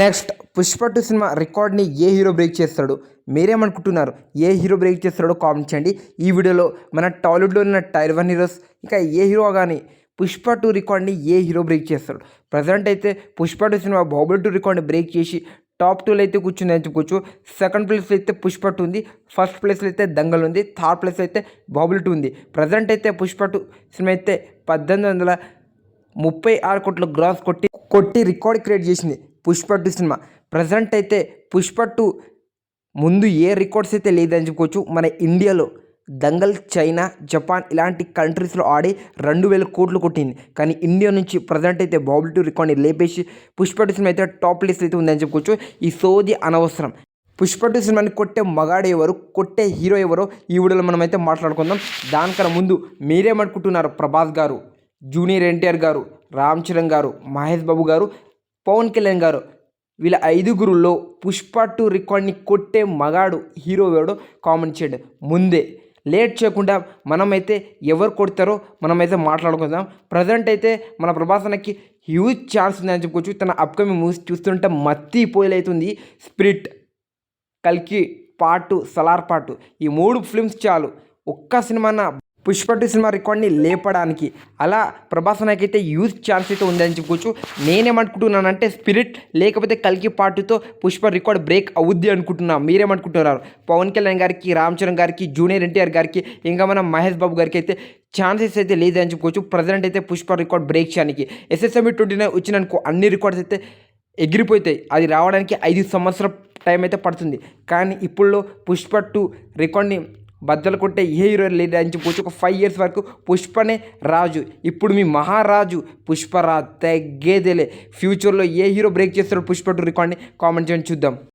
Next Pushpa two cinema రికార్డ్ని ఏ hero break చేస్తాడు మీరేమనుకుంటున్నారు? ఏ హీరో బ్రేక్ చేస్తాడో కామెంట్ చేయండి. ఈ వీడియోలో మన టాలీవుడ్లో ఉన్న టైర్ వన్ హీరోస్ ఇంకా ఏ హీరో కానీ పుష్ప టూ రికార్డ్ని ఏ హీరో బ్రేక్ చేస్తాడు? ప్రజెంట్ అయితే పుష్ప టూ సినిమా బాహుబలి టూ రికార్డ్ని బ్రేక్ చేసి టాప్ టూలో అయితే కూర్చుంది అని చెప్పుకోవచ్చు. సెకండ్ ప్లేస్లో అయితే పుష్ప టూ ఉంది. ఫస్ట్ ప్లేస్లో అయితే దంగల్ ఉంది. థర్డ్ ప్లేస్లో అయితే బాహుబలి టూ ఉంది. ప్రజెంట్ అయితే పుష్ప టూ సినిమా అయితే పద్దెనిమిది వందల ముప్పై ఆరు కోట్ల గ్రాస్ కొట్టి కొట్టి రికార్డ్ క్రియేట్ చేసింది. Pushpa two cinema. ప్రజెంట్ అయితే పుష్ప టూ ముందు ఏ రికార్డ్స్ అయితే లేదని చెప్పుకోవచ్చు. మన ఇండియాలో దంగల్ చైనా జపాన్ ఇలాంటి కంట్రీస్లో ఆడి రెండు వేల కోట్లు కొట్టింది. కానీ ఇండియా నుంచి ప్రజెంట్ అయితే బాబుల్ టూ రికార్డ్ని లేపేసి పుష్ప టూ సినిమా అయితే టాప్ లిస్ట్ అయితే ఉందని చెప్పుకోవచ్చు. ఈ సోది అనవసరం. పుష్ప టూ సినిమాని కొట్టే మగాడు ఎవరు? కొట్టే హీరో ఎవరో? ఈ వీడియోలో మనం అయితే మాట్లాడుకుందాం. దానికన్నా ముందు మీరేమనుకుంటున్నారు? ప్రభాస్ గారు జూనియర్ ఎన్టీఆర్ గారు రామ్ చరణ్ గారు మహేష్ బాబు గారు పవన్ కళ్యాణ్ గారు వీళ్ళ ఐదుగురులో పుష్ప టూ రికార్డ్ని కొట్టే మగాడు హీరో ఎవడో కామెంట్ చేయండి. ముందే లేట్ చేయకుండా మనమైతే ఎవరు కొడతారో మనమైతే మాట్లాడుకుందాం. ప్రజెంట్ అయితే మన ప్రభాసనకి హ్యూజ్ ఛాన్స్ ఉందని చెప్పుకోవచ్చు. తన అప్కమింగ్ మూవీస్ చూస్తుంటే మత్తి పోయలవుతుంది స్పిరిట్ కల్కి పాటు సలార్ పాటు ఈ మూడు ఫిల్మ్స్ చాలు. ఒక్క సినిమాన పుష్ప టూ సినిమా రికార్డ్ని లేపడానికి. అలా ప్రభాస్ నాకైతే యూజ్ ఛాన్స్ అయితే ఉందని చెప్పుకోవచ్చు. నేనేమనుకుంటున్నానంటే స్పిరిట్ లేకపోతే కల్కి పాటుతో పుష్ప రికార్డ్ బ్రేక్ అవుద్ది అనుకుంటున్నా. మీరేమనుకుంటున్నారు? పవన్ కళ్యాణ్ గారికి రామ్ చరణ్ గారికి జూనియర్ ఎన్టీఆర్ గారికి ఇంకా మన మహేష్ బాబు గారికి అయితే ఛాన్సెస్ అయితే లేదని చెప్పుకోవచ్చు. ప్రజెంట్ అయితే పుష్ప రికార్డ్ బ్రేక్ చేయడానికి. ఎస్ఎస్ఎంఈ ట్వంటీ నైన్ వచ్చిననుకో అన్ని రికార్డ్స్ అయితే ఎగిరిపోతాయి. అది రావడానికి ఐదు సంవత్సరం టైం అయితే పడుతుంది. కానీ ఇప్పుడు పుష్ప టూ రికార్డ్ని బద్దలు కొట్టే ఏ హీరో లేదు అని చెప్పొచ్చు. ఒక ఫైవ్ ఇయర్స్ వరకు పుష్పనే రాజు. ఇప్పుడు మీ మహారాజు పుష్పరాజ్ తగ్గేదేలే ఫ్యూచర్లో ఏ హీరో బ్రేక్ చేస్తారో పుష్ప టూ రికార్డ్ని కామెంట్ చేయండి చూద్దాం.